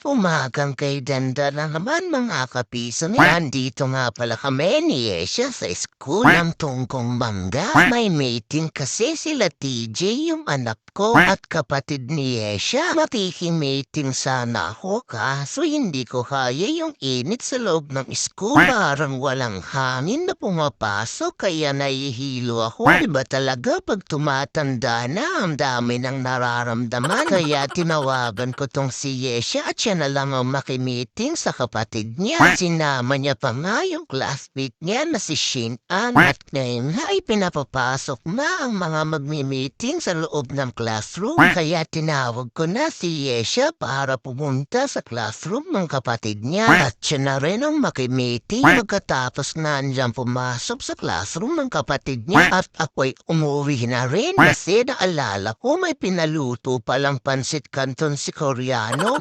Umagang kay ganda na naman mga kapiso niya. Nandito nga pala kami ni Esha sa school ng tungkong mangga. May meeting kasi sila TJ yung anak ko at kapatid ni Esha. Makikimeeting sana ako kaso hindi ko kaya yung init sa loob ng school. Parang walang hangin na pumapasok kaya nahihilo ako. Iba talaga pag tumatanda na ang dami ng nararamdaman. Kaya tinawagan ko tong si Yesha at siya na lang ang makimeeting sa kapatid niya. Sinama niya pa nga yung classmate niya na si Shin An. At ngayon nga ay pinapapasok na ang mga magmi-meeting sa loob ng classroom. Kaya tinawag ko na si Yesha para pumunta sa classroom ng kapatid niya. At siya na rin ang makimeeting. Pagkatapos na andyan pumasok sa classroom ng kapatid niya at ako'y umuwi na rin kasi naalala ko may pinaluto palang pansit kanton si Koreano.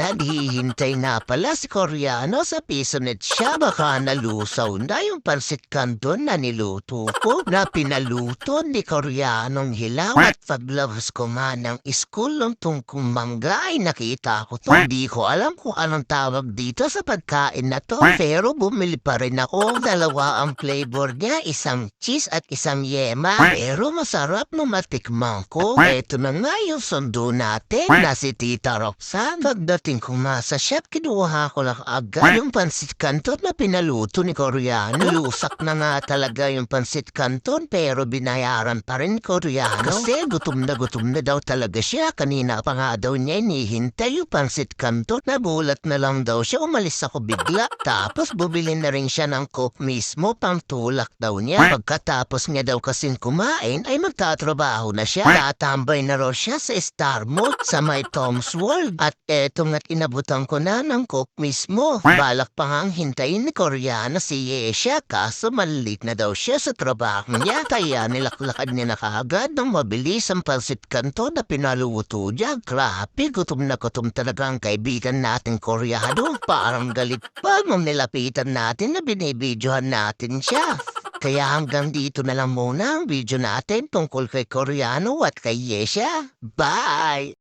Naghihintay na pala si Koreano sa pisonet siya. Baka nalusaw na yung pansit kanton na niluto ko na pinaluto ni Koreanong hilaw at paglabas ko nga ng school ng tungkong mangga ay nakita ko to. Hindi ko alam kung anong tawag dito sa pagkain na to pero bumili pa rin ako. Dalawa ang flavor niya, isang cheese at isang yema. Pero masarap nung matikman ko. Eto na nga yung sundo natin na si Tita Roxanne. Pagdating ko nga sa shop, kinuha ko lang agad yung pansit kanton na pinaluto ni Koreano. Lusak na nga talaga yung pansit kanton pero binayaran pa rin Koreano. Kasi gutom na gutom na daw talaga siya. Kanina pa nga daw niya inihintay yung pansit kanton. Nabulat na lang daw siya. Umalis ako bigla. Tapos bubili na rin siya ng coke mismo pang tulak daw niya. Pagkatapos niya daw kasing kumain ay magtatrabaho na siya. Tatambay na raw siya sa Star Mall sa may Tom's World. At eto nga't inabutan ko na ng coke mismo. Balak pa nga ang hintayin ni Koreana si Yesha kaso malilit na daw siya sa trabaho niya. Kaya nilaklakad niya na kaagad ng mabilis ang pansit kanto na pinaluto niya. Grabe, gutom na gutom talaga ang kaibigan natin Koreano. Parang galit pa nung nilapitan natin na binibidyohan natin siya. Kaya hanggang dito na lang muna ang video natin tungkol kay Koreano at kay Yesha. Bye!